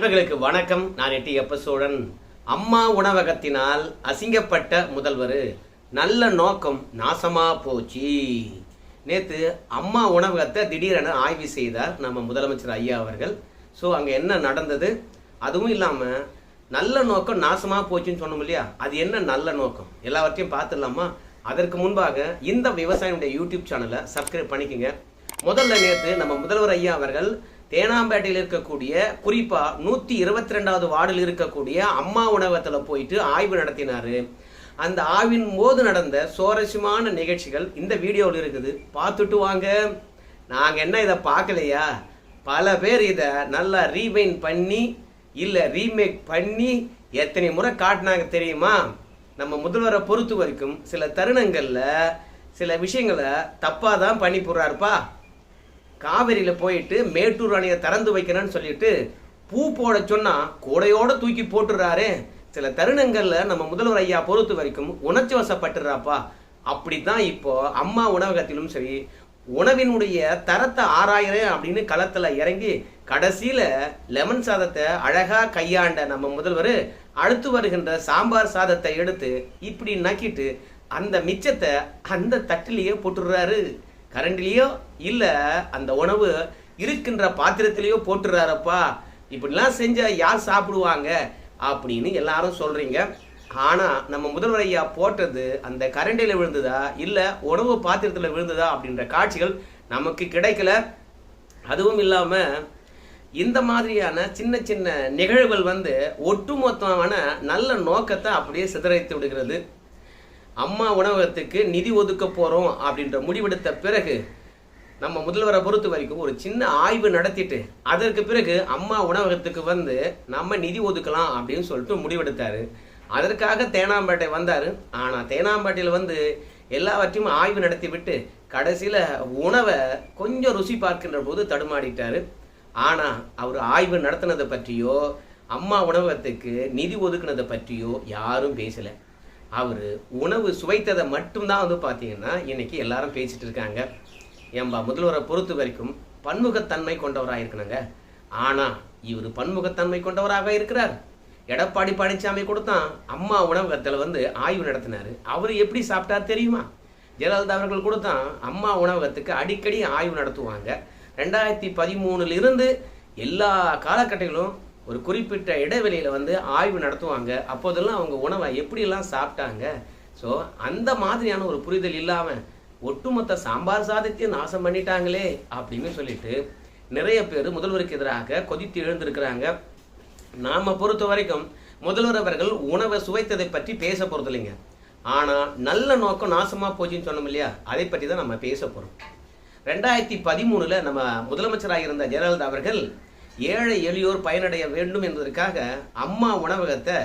நண்பர்களுக்கு வணக்கம். நான் எட்டி எப்ப சோழன் அம்மா உணவகத்தினால் அசிங்கப்பட்ட முதல்வர். நல்ல நோக்கம் நாசமா போச்சு. நேற்று அம்மா உணவகத்தை திடீரென ஆய்வு செய்தார் நம்ம முதலமைச்சர் ஐயா அவர்கள். ஸோ அங்கே என்ன நடந்தது? அதுவும் இல்லாமல் நல்ல நோக்கம் நாசமாக போச்சுன்னு சொன்னோம் இல்லையா? அது என்ன நல்ல நோக்கம்? எல்லாவற்றையும் பார்த்துடலாமா? அதற்கு முன்பாக இந்த விவசாயினுடைய யூடியூப் சேனலை சப்ஸ்கிரைப் பண்ணிக்கோங்க. முதல்ல நேற்று நம்ம முதல்வர் ஐயா அவர்கள் தேனாம்பேட்டையில் இருக்கக்கூடிய குறிப்பாக நூற்றி இருபத்தி ரெண்டாவது வார்டில் இருக்கக்கூடிய அம்மா உணவகத்தில் போயிட்டு ஆய்வு நடத்தினார். அந்த ஆய்வின் போது நடந்த சுவாரஸ்யமான நிகழ்ச்சிகள் இந்த வீடியோவில் இருக்குது. பார்த்துட்டு வாங்க. நாங்கள் என்ன இதை பார்க்கலையா? பல பேர் இதை நல்லா ரீவைன் பண்ணி இல்லை ரீமேக் பண்ணி எத்தனை முறை காட்டினாங்க தெரியுமா? நம்ம முதல்வரை பொறுத்த வரைக்கும் சில தருணங்களில் சில விஷயங்களை தப்பாக தான் பண்ணி போடுறாருப்பா. காவிரியில் போயிட்டு மேட்டூர் அணையை திறந்து வைக்கிறேன்னு சொல்லிட்டு பூ போட சொன்னால் கூடையோட தூக்கி போட்டுறாரு சில தருணங்களில் நம்ம முதல்வர் ஐயா பொறுத்த வரைக்கும் உணர்ச்சி வசப்பட்டுறாப்பா அப்படித்தான் இப்போ அம்மா உணவகத்திலும் சரி உணவினுடைய தரத்தை ஆறாயிரம் அப்படின்னு களத்தில் இறங்கி கடைசியில் லெமன் சாதத்தை அழகாக கையாண்ட நம்ம முதல்வர் அடுத்து வருகின்ற சாம்பார் சாதத்தை எடுத்து இப்படி நக்கிட்டு அந்த மிச்சத்தை அந்த தட்டிலேயே போட்டுடுறாரு. கரண்டிலேயோ இல்லை அந்த உணவு இருக்கின்ற பாத்திரத்திலேயோ போட்டுறாரப்பா. இப்படிலாம் செஞ்சால் யார் சாப்பிடுவாங்க? அப்படின்னு எல்லாரும் சொல்கிறீங்க ஆனால் நம்ம முதல்வர் ஐயா போட்டது அந்த கரண்டியில் விழுந்ததா? இல்லை உணவு பாத்திரத்தில் விழுந்ததா? அப்படின்ற காட்சிகள் நமக்கு கிடைக்கல. அதுவும் இல்லாமல் இந்த மாதிரியான சின்ன சின்ன நிகழ்வுகள் வந்து ஒட்டுமொத்தமான நல்ல நோக்கத்தை அப்படியே சிதறைத்து விடுகிறது. அம்மா உணவகத்துக்கு நிதி ஒதுக்க போகிறோம் அப்படின்ற முடிவெடுத்த பிறகு நம்ம முதல்வரை பொறுத்த வரைக்கும் ஒரு சின்ன ஆய்வு நடத்திட்டு அதற்கு பிறகு அம்மா உணவகத்துக்கு வந்து நம்ம நிதி ஒதுக்கலாம் அப்படின்னு சொல்லிட்டு முடிவெடுத்தாரு. அதற்காக தேனாம்பேட்டை வந்தார். ஆனால் தேனாம்பேட்டையில் வந்து எல்லாவற்றையும் ஆய்வு நடத்தி விட்டு கடைசியில் உணவை கொஞ்சம் ருசி பார்க்கின்ற போது தடுமாடிட்டார் ஆனால் அவர் ஆய்வு நடத்தினதை பற்றியோ அம்மா உணவகத்துக்கு நிதி ஒதுக்குனதை பற்றியோ யாரும் பேசலை. அவர் உணவு சுவைத்ததை மட்டும்தான் வந்து பார்த்தீங்கன்னா இன்றைக்கி எல்லாரும் பேசிகிட்டு இருக்காங்க. ஏன்பா முதல்வரை பொறுத்த வரைக்கும் பன்முகத்தன்மை கொண்டவராக இருக்கணுங்க. ஆனால் இவர் பன்முகத்தன்மை கொண்டவராக இருக்கிறார். எடப்பாடி பழனிசாமி கொடுத்தான் அம்மா உணவகத்தில் வந்து ஆய்வு நடத்தினார். அவர் எப்படி சாப்பிட்டார் தெரியுமா? ஜெயலலிதா அவர்கள் கொடுத்தான் அம்மா உணவகத்துக்கு அடிக்கடி ஆய்வு நடத்துவாங்க. ரெண்டாயிரத்தி பதிமூணுலேருந்து எல்லா காலகட்டங்களும் ஒரு குறிப்பிட்ட இடைவெளியில் வந்து ஆய்வு நடத்துவாங்க. அப்போதெல்லாம் அவங்க உணவை எப்படியெல்லாம் சாப்பிட்டாங்க? ஸோ அந்த மாதிரியான ஒரு புரிதல் இல்லாமல் ஒட்டுமொத்த சாம்பார் சாதத்தையும் நாசம் பண்ணிட்டாங்களே அப்படின்னு சொல்லிட்டு நிறைய பேர் முதல்வருக்கு எதிராக கொதித்து எழுந்திருக்கிறாங்க. நாம் பொறுத்த வரைக்கும் முதல்வர் அவர்கள் உணவை சுவைத்ததை பற்றி பேச போகிறது இல்லைங்க. ஆனால் நல்ல நோக்கம் நாசமாக போச்சுன்னு சொன்னோம் இல்லையா? அதை பற்றி தான் நம்ம பேச போகிறோம் ரெண்டாயிரத்தி பதிமூணில் நம்ம முதலமைச்சராக இருந்த ஜெயலலிதா அவர்கள் ஏழை எளியோர் பயனடைய வேண்டும் என்பதற்காக அம்மா உணவகத்தை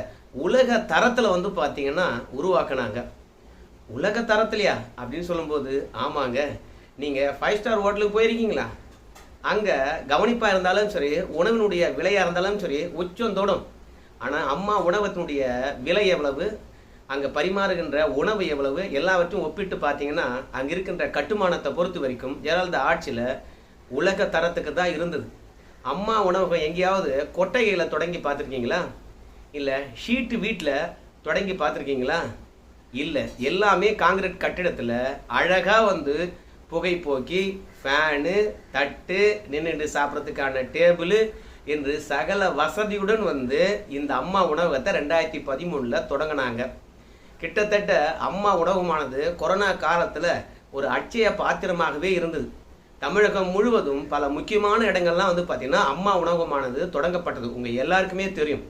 உலக தரத்தில் வந்து பார்த்தீங்கன்னா உருவாக்குனாங்க. உலக தரத்துலையா? அப்படின்னு சொல்லும்போது ஆமாங்க. நீங்கள் ஃபைவ் ஸ்டார் ஹோட்டலுக்கு போயிருக்கீங்களா? அங்கே கவனிப்பாக இருந்தாலும் சரி உணவினுடைய விலையாக இருந்தாலும் சரி உச்சம் தொடும். ஆனால் அம்மா உணவத்தினுடைய விலை எவ்வளவு? அங்கே பரிமாறுகின்ற உணவு எவ்வளவு? எல்லாவற்றையும் ஒப்பிட்டு பார்த்தீங்கன்னா அங்கே இருக்கின்ற கட்டுமானத்தை பொறுத்த வரைக்கும் ஜெயலலிதா ஆட்சியில் உலக தரத்துக்கு தான் இருந்தது. அம்மா உணவகம் எங்கேயாவது கொட்டகையில் தொடங்கி பார்த்துருக்கீங்களா? இல்லை ஷீட்டு வீட்டில் தொடங்கி பார்த்துருக்கீங்களா? இல்லை எல்லாமே காங்கிரீட் கட்டிடத்தில் அழகாக வந்து புகைப்போக்கி ஃபேனு தட்டு நின்றுட்டு சாப்பிட்றதுக்கான டேபிள் என்று சகல வசதியுடன் வந்து இந்த அம்மா உணவகத்தை ரெண்டாயிரத்தி பதிமூணில் தொடங்கினாங்க. கிட்டத்தட்ட அம்மா உணவகமானது கொரோனா காலத்தில் ஒரு அச்சய பாத்திரமாகவே இருந்தது. தமிழகம் முழுவதும் பல முக்கியமான இடங்கள்லாம் வந்து பார்த்திங்கன்னா அம்மா உணவகமானது தொடங்கப்பட்டது. உங்கள் எல்லாருக்குமே தெரியும்.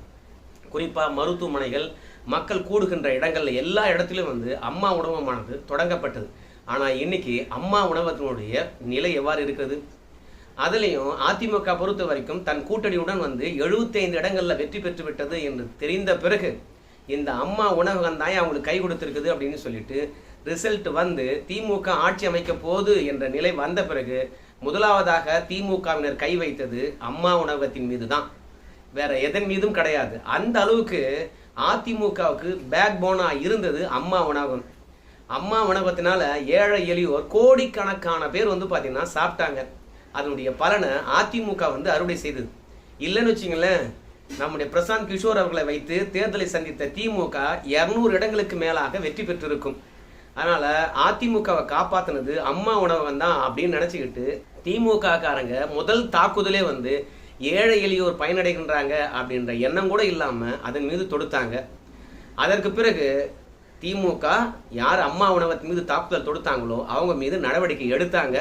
குறிப்பாக மருத்துவமனைகள் மக்கள் கூடுகின்ற இடங்களில் எல்லா இடத்துலையும் வந்து அம்மா உணவகமானது தொடங்கப்பட்டது. ஆனால் இன்னைக்கு அம்மா உணவகத்தினுடைய நிலை எவ்வாறு இருக்கிறது? அதுலேயும் அதிமுக பொறுத்த வரைக்கும் தன் கூட்டணியுடன் வந்து எழுபத்தைந்து இடங்களில் வெற்றி பெற்று விட்டது என்று தெரிந்த பிறகு இந்த அம்மா உணவகம் தான் அவங்களுக்கு கை கொடுத்துருக்குது அப்படின்னு சொல்லிட்டு ரிசல்ட் வந்து திமுக ஆட்சி அமைக்க போகுது என்ற நிலை வந்த பிறகு முதலாவதாக திமுகவினர் கை வைத்தது அம்மா உணவகத்தின் மீது தான் வேற எதன் மீதும் கிடையாது. அந்த அளவுக்கு அதிமுகவுக்கு பேக் போனா இருந்தது அம்மா உணவகம். அம்மா உணவகத்தினால ஏழை எளியோர் கோடிக்கணக்கான பேர் வந்து பார்த்தீங்கன்னா சாப்பிட்டாங்க. அதனுடைய பலனை அதிமுக வந்து அறுவடை செய்தது. இல்லைன்னு வச்சுங்களேன் நம்முடைய பிரசாந்த் கிஷோர் அவர்களை வைத்து தேர்தலை சந்தித்த திமுக இரநூறு இடங்களுக்கு மேலாக வெற்றி பெற்றிருக்கும். அதனால அதிமுகவை காப்பாத்தினது அம்மா உணவகம் தான் அப்படின்னு நினைச்சுக்கிட்டு திமுக காரங்க முதல் தாக்குதலே வந்து ஏழை எளியோர் பயனடைகின்றாங்க அப்படின்ற எண்ணம் கூட இல்லாமல் அதன் மீது தொடுத்தாங்க. அதற்கு பிறகு திமுக யார் அம்மா உணவகத்தின் மீது தாக்குதல் தொடுத்தாங்களோ அவங்க மீது நடவடிக்கை எடுத்தாங்க.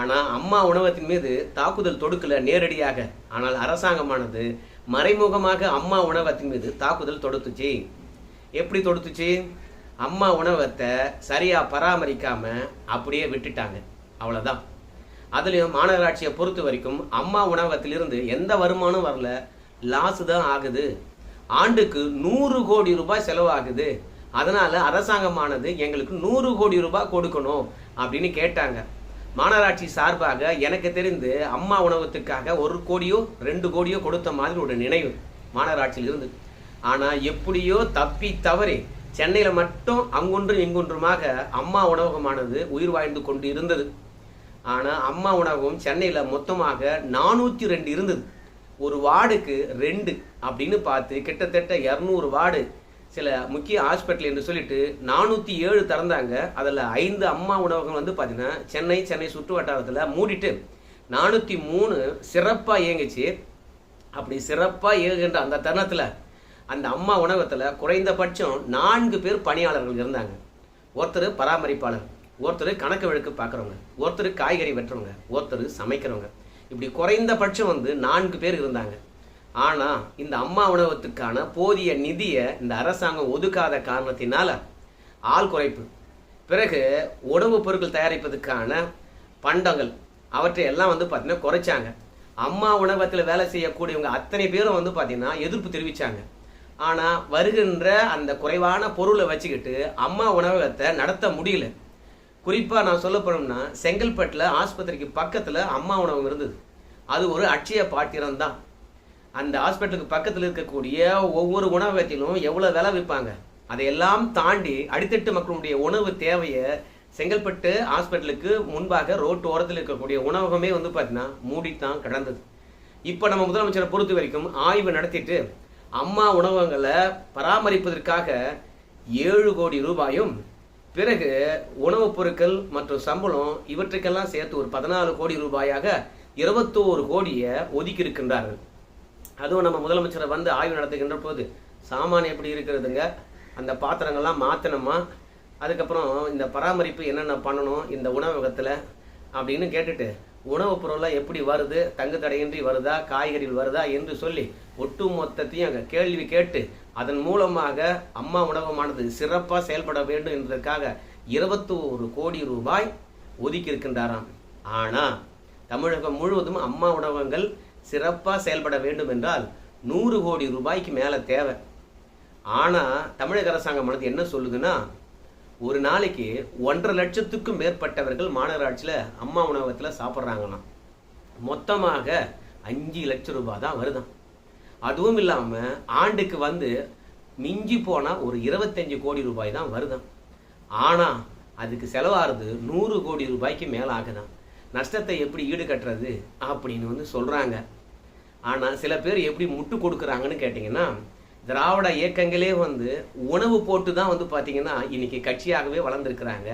ஆனால் அம்மா உணவகத்தின் மீது தாக்குதல் தொடுக்கல நேரடியாக. ஆனால் அரசாங்கமானது மறைமுகமாக அம்மா உணவகத்தின் மீது தாக்குதல் தொடுத்துச்சு. எப்படி தொடுத்துச்சு? அம்மா உணவகத்தை சரியாக பராமரிக்காமல் அப்படியே விட்டுட்டாங்க. அவ்வளோதான் அதுலேயும் மாநகராட்சியை பொறுத்த வரைக்கும் அம்மா உணவகத்திலிருந்து எந்த வருமானம் வரல? லாஸு தான் ஆகுது. ஆண்டுக்கு நூறு கோடி ரூபாய் செலவாகுது. அதனால் அரசாங்கமானது எங்களுக்கு நூறு கோடி ரூபாய் கொடுக்கணும் அப்படின்னு கேட்டாங்க. மாநகராட்சி சார்பாக எனக்கு தெரிந்து அம்மா உணவகத்துக்காக ஒரு கோடியோ ரெண்டு கோடியோ கொடுத்த மாதிரி ஒரு நினைவு மாநகராட்சியிலிருந்து. ஆனால் எப்படியோ தப்பி தவறி சென்னையில் மட்டும் அங்கொன்றும் இங்கொன்றுமாக அம்மா உணவகமானது உயிர் வாழ்ந்து கொண்டு இருந்தது. ஆனால் அம்மா உணவகம் சென்னையில் மொத்தமாக நானூற்றி ரெண்டு இருந்தது. ஒரு வார்டுக்கு ரெண்டு அப்படின்னு பார்த்து கிட்டத்தட்ட இரநூறு வார்டு சில முக்கிய ஹாஸ்பிட்டல் என்று சொல்லிட்டு நானூற்றி ஏழு திறந்தாங்க. அதில் ஐந்து அம்மா உணவகம் வந்து பார்த்தீங்கன்னா சென்னை சென்னை சுற்று வட்டாரத்தில் மூடிட்டு நானூற்றி மூணு சிறப்பாக இயங்குச்சு. அப்படி சிறப்பாக இயங்குகின்ற அந்த தருணத்தில் அந்த அம்மா உணவகத்தில் குறைந்தபட்சம் நான்கு பேர் பணியாளர்கள் இருந்தாங்க. ஒருத்தர் பராமரிப்பாளர் ஒருத்தர் கணக்கு வழக்கு பார்க்குறவங்க ஒருத்தர் காய்கறி வெட்டுறவங்க ஒருத்தர் சமைக்கிறவங்க. இப்படி குறைந்தபட்சம் வந்து நான்கு பேர் இருந்தாங்க. ஆனால் இந்த அம்மா உணவகத்துக்கான போதிய நிதியை இந்த அரசாங்கம் ஒதுக்காத காரணத்தினால ஆள் குறைப்பு. பிறகு உணவுப் பொருட்கள் தயாரிப்பதற்கான பண்டங்கள் அவற்றை எல்லாம் வந்து பார்த்தீங்கன்னா குறைச்சாங்க. அம்மா உணவகத்தில் வேலை செய்யக்கூடியவங்க அத்தனை பேரும் வந்து பார்த்தீங்கன்னா எதிர்ப்பு தெரிவித்தாங்க ஆனால் வருகின்ற அந்த குறைவான பொருளை வச்சுக்கிட்டு அம்மா உணவகத்தை நடத்த முடியல. குறிப்பாக நான் சொல்ல போனோம்னா செங்கல்பட்டில் ஆஸ்பத்திரிக்கு பக்கத்தில் அம்மா உணவகம் இருந்தது. அது ஒரு அட்சய பாத்திரம் தான். அந்த ஹாஸ்பிட்டலுக்கு பக்கத்தில் இருக்கக்கூடிய ஒவ்வொரு உணவகத்திலும் எவ்வளோ விலை விற்பாங்க? அதையெல்லாம் தாண்டி அடித்தட்டு மக்களுடைய உணவு தேவையை செங்கல்பட்டு ஹாஸ்பிட்டலுக்கு முன்பாக ரோட்டு ஓரத்தில் இருக்கக்கூடிய உணவகமே வந்து பார்த்தீங்கன்னா மூடித்தான் கிடந்தது. இப்போ நம்ம முதலமைச்சரை பொறுத்த வரைக்கும் ஆய்வு நடத்திட்டு அம்மா உணவகங்களை பராமரிப்பதற்காக ஏழு கோடி ரூபாயும் பிறகு உணவுப் பொருட்கள் மற்றும் சம்பளம் இவற்றுக்கெல்லாம் சேர்த்து ஒரு பதினாலு கோடி ரூபாயாக இருபத்தோரு கோடியை ஒதுக்கி இருக்கின்றார்கள் அதுவும் நம்ம முதலமைச்சரை வந்து ஆய்வு நடத்துகின்ற போது சாமான் எப்படி இருக்கிறதுங்க? அந்த பாத்திரங்கள்லாம் மாற்றணுமா அதுக்கப்புறம் இந்த பராமரிப்பு என்னென்ன பண்ணணும்? இந்த உணவகத்தில் அப்படின்னு கேட்டுட்டு உணவுப் பொருள்லாம் எப்படி வருது? தங்கு தடையின்றி வருதா? காய்கறிகள் வருதா? என்று சொல்லி ஒட்டு மொத்தத்தையும் அங்கே கேள்வி கேட்டு அதன் மூலமாக அம்மா உணவகமானது சிறப்பாக செயல்பட வேண்டும் என்பதற்காக இருபத்தி ஒரு கோடி ரூபாய் ஒதுக்கி இருக்கின்றாராம் ஆனால் தமிழகம் முழுவதும் அம்மா உணவகங்கள் சிறப்பாக செயல்பட வேண்டும் என்றால் நூறு கோடி ரூபாய்க்கு மேலே தேவை. ஆனால் தமிழக அரசாங்கமானது என்ன சொல்லுதுன்னா ஒரு நாளைக்கு ஒன்றரை லட்சத்துக்கும் மேற்பட்டவர்கள் மாநகராட்சியில் அம்மா உணவகத்தில் சாப்பிட்றாங்களாம். மொத்தமாக அஞ்சு லட்சம் ரூபாய் தான் வருதான் அதுவும் இல்லாமல் ஆண்டுக்கு வந்து மிஞ்சி போனால் ஒரு இருபத்தஞ்சு கோடி ரூபாய் தான் வருதான் ஆனால் அதுக்கு செலவாகிறது நூறு கோடி ரூபாய்க்கு மேலே ஆகுதான் நஷ்டத்தை எப்படி ஈடுகட்டுறது அப்படின்னு வந்து சொல்கிறாங்க ஆனால் சில பேர் எப்படி முட்டு கொடுக்குறாங்கன்னு கேட்டிங்கன்னா திராவிட இயக்கங்களே வந்து உணவு போட்டு தான் வந்து பார்த்தீங்கன்னா இன்னைக்கு கட்சியாகவே வளர்ந்துருக்கிறாங்க.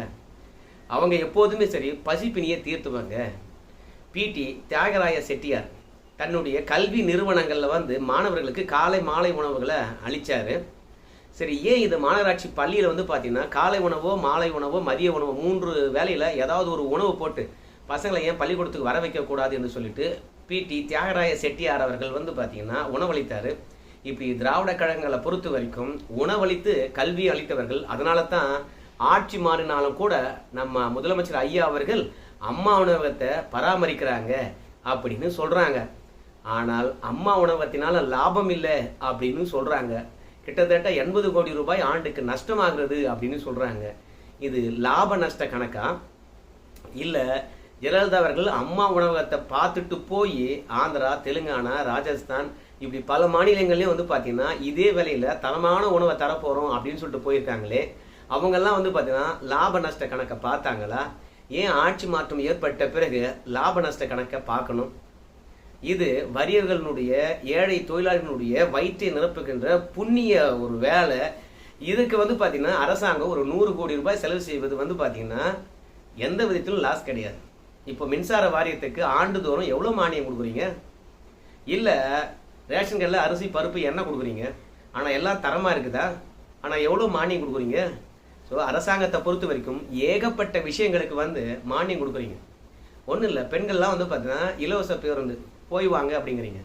அவங்க எப்போதுமே சரி பசிப்பினியை தீர்த்துவாங்க. பிடி தியாகராய செட்டியார் தன்னுடைய கல்வி நிறுவனங்களில் வந்து மாணவர்களுக்கு காலை மாலை உணவுகளை அளித்தார் சரி ஏன் இது மாநகராட்சி பள்ளியில் வந்து பார்த்தீங்கன்னா காலை உணவோ மாலை உணவோ மதிய உணவோ மூன்று வேலையில் ஏதாவது ஒரு உணவு போட்டு பசங்களை ஏன் பள்ளிக்கூடத்துக்கு வர வைக்கக்கூடாது என்று சொல்லிட்டு பிடி தியாகராய செட்டியார் அவர்கள் வந்து பார்த்தீங்கன்னா உணவளித்தார். இப்படி திராவிட கழகங்களை பொறுத்த வரைக்கும் உணவளித்து கல்வி அளித்தவர்கள் அதனால தான் ஆட்சி மாறினாலும் கூட நம்ம முதலமைச்சர் ஐயா அவர்கள் அம்மா உணவகத்தை பராமரிக்கிறாங்க அப்படின்னு சொல்றாங்க. ஆனால் அம்மா உணவகத்தினால லாபம் இல்லை அப்படின்னு சொல்றாங்க. கிட்டத்தட்ட எண்பது கோடி ரூபாய் ஆண்டுக்கு நஷ்டமாகிறது அப்படின்னு சொல்றாங்க. இது லாப நஷ்ட கணக்கா? இல்லை ஜெயலலிதா அவர்கள் அம்மா உணவகத்தை பார்த்துட்டு போய் ஆந்திரா தெலுங்கானா ராஜஸ்தான் இப்படி பல மாநிலங்கள்லேயும் வந்து பார்த்தீங்கன்னா இதே விலையில் தரமான உணவை தரப்போகிறோம் அப்படின்னு சொல்லிட்டு போயிருக்காங்களே அவங்கெல்லாம் வந்து பார்த்தீங்கன்னா லாப நஷ்ட கணக்கை பார்த்தாங்களா? ஏன் ஆட்சி மாற்றம் ஏற்பட்ட பிறகு லாப நஷ்ட கணக்கை பார்க்கணும்? இது வரியர்களுடைய ஏழை தொழிலாளர்களுடைய வயிற்றை நிரப்புகின்ற புண்ணிய ஒரு வேலை. இதுக்கு வந்து பார்த்தீங்கன்னா அரசாங்கம் ஒரு நூறு கோடி ரூபாய் செலவு செய்வது வந்து பார்த்தீங்கன்னா எந்த விதத்திலும் லாஸ் கிடையாது. இப்போ மின்சார வாரியத்துக்கு ஆண்டுதோறும் எவ்வளோ மானியம் கொடுக்குறீங்க? இல்லை ரேஷன் கடையில் அரிசி பருப்பு எண்ணெய் கொடுக்குறீங்க? ஆனால் எல்லாம் தரமாக இருக்குதா? ஆனால் எவ்வளோ மானியம் கொடுக்குறீங்க? ஸோ அரசாங்கத்தை பொறுத்த வரைக்கும் ஏகப்பட்ட விஷயங்களுக்கு வந்து மானியம் கொடுக்குறீங்க. ஒன்றும் இல்லை பெண்கள்லாம் வந்து பார்த்தீங்கன்னா இலவச பேருந்து போய் வாங்க அப்படிங்கிறீங்க.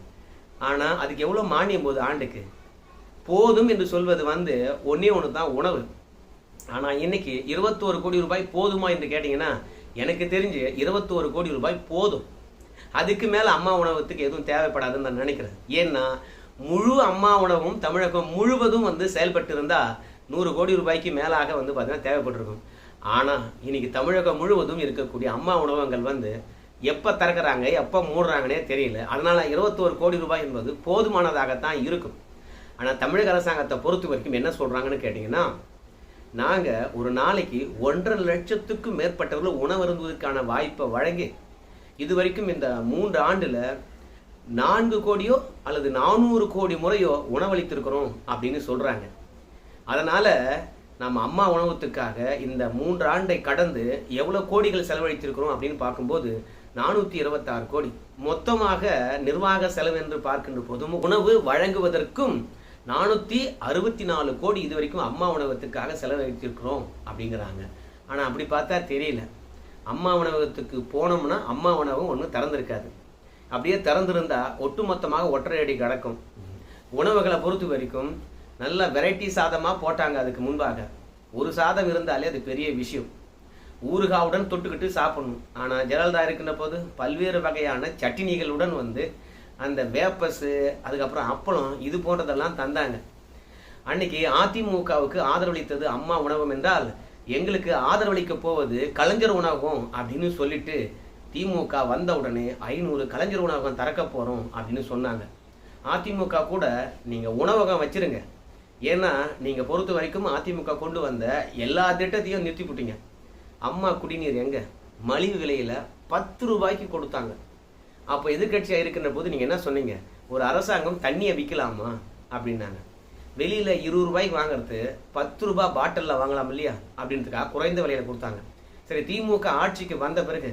ஆனால் அதுக்கு எவ்வளோ மானியம் போகுது ஆண்டுக்கு? போதும் என்று சொல்வது வந்து ஒன்றே ஒன்று தான் உணவு. ஆனால் இன்னைக்கு இருபத்தோரு கோடி ரூபாய் போதுமா என்று கேட்டிங்கன்னா எனக்கு தெரிஞ்சு இருபத்தோரு கோடி ரூபாய் போதும். அதுக்கு மேலே அம்மா உணவகத்துக்கு எதுவும் தேவைப்படாதுன்னு நான் நினைக்கிறேன். ஏன்னா முழு அம்மா உணவும் தமிழகம் முழுவதும் வந்து செயல்பட்டு இருந்தால் நூறு கோடி ரூபாய்க்கு மேலாக வந்து பார்த்தீங்கன்னா தேவைப்பட்டிருக்கும். ஆனால் இன்னைக்கு தமிழகம் முழுவதும் இருக்கக்கூடிய அம்மா உணவகங்கள் வந்து எப்போ திறக்கிறாங்க எப்போ மூடுறாங்கன்னே தெரியல. அதனால் இருபத்தோரு கோடி ரூபாய் என்பது போதுமானதாகத்தான் இருக்கும். ஆனால் தமிழக அரசாங்கத்தை பொறுத்த வரைக்கும் என்ன சொல்கிறாங்கன்னு கேட்டிங்கன்னா நாங்கள் ஒரு நாளைக்கு ஒன்றரை லட்சத்துக்கும் மேற்பட்டவர்கள் உணவருந்துவதற்கான வாய்ப்பை வழங்கி இது வரைக்கும் இந்த மூன்று ஆண்டில் நான்கு கோடியோ அல்லது நானூறு கோடி முறையோ உணவளித்திருக்கிறோம் அப்படின்னு சொல்கிறாங்க அதனால் நம்ம அம்மா உணவுத்துக்காக இந்த மூன்று ஆண்டை கடந்து எவ்வளோ கோடிகள் செலவழித்திருக்கிறோம் அப்படின்னு பார்க்கும்போது நானூற்றி இருபத்தாறு கோடி. மொத்தமாக நிர்வாக செலவு என்று பார்க்கின்ற போதும் உணவு வழங்குவதற்கும் நானூற்றி அறுபத்தி நாலு கோடி இது வரைக்கும் அம்மா உணவத்துக்காக செலவழித்திருக்கிறோம் அப்படிங்கிறாங்க. ஆனால் அப்படி பார்த்தா தெரியல. அம்மா உணவகத்துக்கு போனோம்னா அம்மா உணவகம் ஒன்றும் திறந்திருக்காது. அப்படியே திறந்திருந்தா ஒட்டுமொத்தமாக ஒற்றை அடி கிடக்கும். உணவுகளை பொறுத்த வரைக்கும் நல்ல வெரைட்டி சாதமாக போட்டாங்க அதுக்கு முன்பாக. ஒரு சாதம் இருந்தாலே அது பெரிய விஷயம். ஊறுகாவுடன் தொட்டுக்கிட்டு சாப்பிடணும். ஆனால் ஜெயலலிதா இருக்கின்ற போது பல்வேறு வகையான சட்டினிகளுடன் வந்து அந்த வேப்பஸு அதுக்கப்புறம் அப்பளம் இது போன்றதெல்லாம் தந்தாங்க. அன்னைக்கு அதிமுகவுக்கு ஆதரவளித்தது அம்மா உணவகம் என்றால் எங்களுக்கு ஆதரவளிக்க போவது கலைஞர் உணவகம் அப்படின்னு சொல்லிட்டு திமுக வந்த உடனே ஐநூறு கலைஞர் உணவகம் திறக்க போகிறோம் அப்படின்னு சொன்னாங்க. அதிமுக கூட நீங்கள் உணவகம் வச்சிருங்க. ஏன்னா நீங்கள் பொறுத்த வரைக்கும் அதிமுக கொண்டு வந்த எல்லா திட்டத்தையும் நிறுத்தி போட்டீங்க அம்மா குடிநீர் எங்கே? மலிவு விலையில் பத்து ரூபாய்க்கு கொடுத்தாங்க. அப்போ எதிர்கட்சியாக இருக்கின்ற போது நீங்கள் என்ன சொன்னீங்க? ஒரு அரசாங்கம் தண்ணியை விற்கலாமா அப்படின்னாங்க. வெளியில் இருபது ரூபாய்க்கு வாங்குறது பத்து ரூபாய் பாட்டிலில் வாங்கலாம் இல்லையா? அப்படின்றதுக்காக குறைந்த விலையில் கொடுத்தாங்க. சரி திமுக ஆட்சிக்கு வந்த பிறகு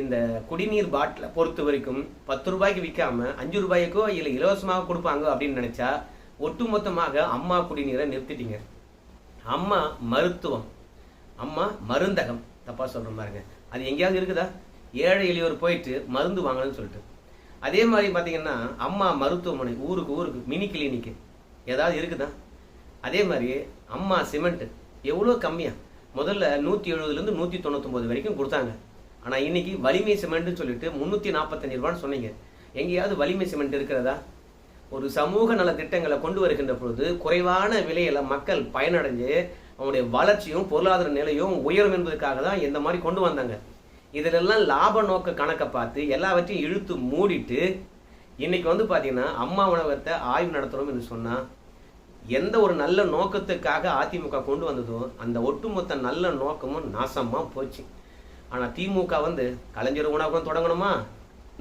இந்த குடிநீர் பாட்டிலை பொறுத்த வரைக்கும் பத்து ரூபாய்க்கு விற்காம அஞ்சு ரூபாய்க்கோ இல்லை இலவசமாக கொடுப்பாங்க அப்படின்னு நினச்சா ஒட்டுமொத்தமாக அம்மா குடிநீரை நிறுத்திட்டீங்க. அம்மா மருத்துவம். அம்மா மருந்தகம். தப்பாக சொல்கிற பாருங்க. அது எங்கேயாவது இருக்குதா? ஏழை எளியோர் போயிட்டு மருந்து வாங்கணும்னு சொல்லிட்டு. அதே மாதிரி பார்த்தீங்கன்னா அம்மா மருத்துவமனை ஊருக்கு ஊருக்கு மினி கிளினிக்கு ஏதாவது இருக்குதா? அதே மாதிரி அம்மா சிமெண்ட்டு எவ்வளோ கம்மியாக முதல்ல நூற்றி எழுபதுலேருந்து நூற்றி தொண்ணூத்தொம்பது வரைக்கும் கொடுத்தாங்க. ஆனால் இன்னைக்கு வலிமை சிமெண்ட்டுன்னு சொல்லிட்டு முந்நூற்றி நாற்பத்தஞ்சு ரூபான்னு சொன்னீங்க. எங்கேயாவது வலிமை சிமெண்ட் இருக்கிறதா? ஒரு சமூக நல திட்டங்களை கொண்டு வருகின்ற பொழுது குறைவான விலையில் மக்கள் பயனடைஞ்சு அவனுடைய வளர்ச்சியும் பொருளாதார நிலையும் உயரும் என்பதற்காக தான் இந்த மாதிரி கொண்டு வந்தாங்க. இதிலெல்லாம் லாப நோக்க கணக்கை பார்த்து எல்லாவற்றையும் இழுத்து மூடிட்டு இன்னைக்கு வந்து பார்த்தீங்கன்னா அம்மா உணவகத்தை ஆய்வு நடத்துகிறோம் என்று சொன்னால் எந்த ஒரு நல்ல நோக்கத்துக்காக அதிமுக கொண்டு வந்ததோ அந்த ஒட்டுமொத்த நல்ல நோக்கமும் நாசமாக போச்சு. ஆனால் திமுக வந்து கலைஞர் உணவகம் தொடங்கணுமா?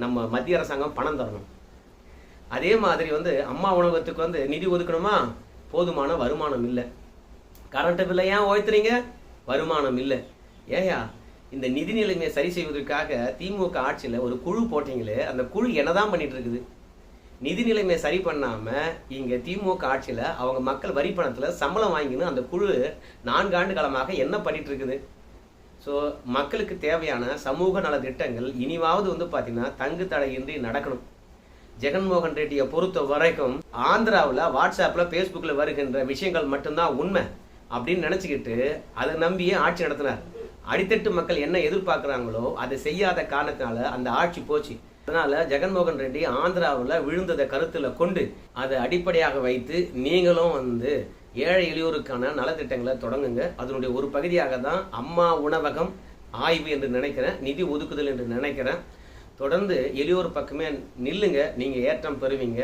நம்ம மத்திய அரசாங்கம் பணம் தரணும். அதே மாதிரி வந்து அம்மா உணவகத்துக்கு வந்து நிதி ஒதுக்கணுமா? போதுமான வருமானம் இல்லை. கரண்ட்டு பில்லை ஏன் உயர்த்துறீங்க? வருமானம் இல்லை. ஏயா இந்த நிதி நிலைமையை சரி செய்வதற்காக திமுக ஆட்சியில் ஒரு குழு போட்டிங்களே அந்த குழு என்னதான் பண்ணிட்டு இருக்குது நிதி நிலைமையை சரி பண்ணாம இங்க திமுக ஆட்சியில் அவங்க மக்கள் வரி பணத்துல சம்பளம் வாங்கின்னு அந்த குழு நான்கு ஆண்டு காலமாக என்ன பண்ணிட்டு இருக்குது ஸோ மக்களுக்கு தேவையான சமூக நல திட்டங்கள் இனிவாவது வந்து பார்த்தீங்கன்னா தங்கு தடையின்றி நடக்கணும். ஜெகன்மோகன் ரெட்டியை பொறுத்த வரைக்கும் ஆந்திராவில் வாட்ஸ்அப்பில் ஃபேஸ்புக்கில் வருகின்ற விஷயங்கள் மட்டும்தான் உண்மை அப்படின்னு நினச்சிக்கிட்டு அதை நம்பியே ஆட்சி நடத்தினார். அடித்தட்டு மக்கள் என்ன எதிர்பார்க்குறாங்களோ அதை செய்யாத காரணத்தினால அந்த ஆட்சி போச்சு. அதனால ஜெகன்மோகன் ரெட்டி ஆந்திராவில் விழுந்ததை கருத்தில் கொண்டு அதை அடிப்படையாக வைத்து நீங்களும் வந்து ஏழை எளியோருக்கான நலத்திட்டங்களை தொடங்குங்க. அதனுடைய ஒரு பகுதியாக தான் அம்மா உணவகம் ஆய்வு என்று நினைக்கிறேன் நிதி ஒதுக்குதல் என்று நினைக்கிறேன். தொடர்ந்து எளியோர் பக்கமே நில்லுங்க நீங்கள் ஏற்றம் பெறுவீங்க.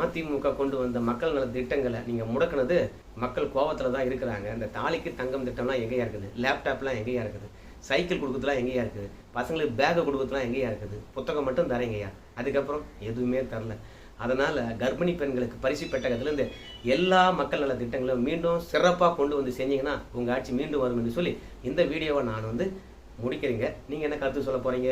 அதிமுக கொண்டு வந்த மக்கள் நல திட்டங்களை நீங்கள் முடக்குனது மக்கள் கோபத்தில் தான் இருக்கிறாங்க. இந்த தாலிக்கு தங்கம் திட்டம்லாம் எங்கேயா இருக்குது? லேப்டாப்லாம் எங்கேயா இருக்குது? சைக்கிள் கொடுக்குறதுலாம் எங்கேயா இருக்குது? பசங்களுக்கு பேக்கை கொடுக்குறதுலாம் எங்கேயா இருக்குது? புத்தகம் மட்டும் தரேங்கய்யா அதுக்கப்புறம் எதுவுமே தரல. அதனால் கர்ப்பிணி பெண்களுக்கு பரிசு பெட்டகத்துலேருந்து எல்லா மக்கள் நல திட்டங்களும் மீண்டும் சிறப்பாக கொண்டு வந்து செஞ்சீங்கன்னா உங்கள் ஆட்சி மீண்டும் வரும்னு சொல்லி இந்த வீடியோவை நான் வந்து முடிக்கிறீங்க. நீங்கள் என்ன கருத்து சொல்ல போகிறீங்க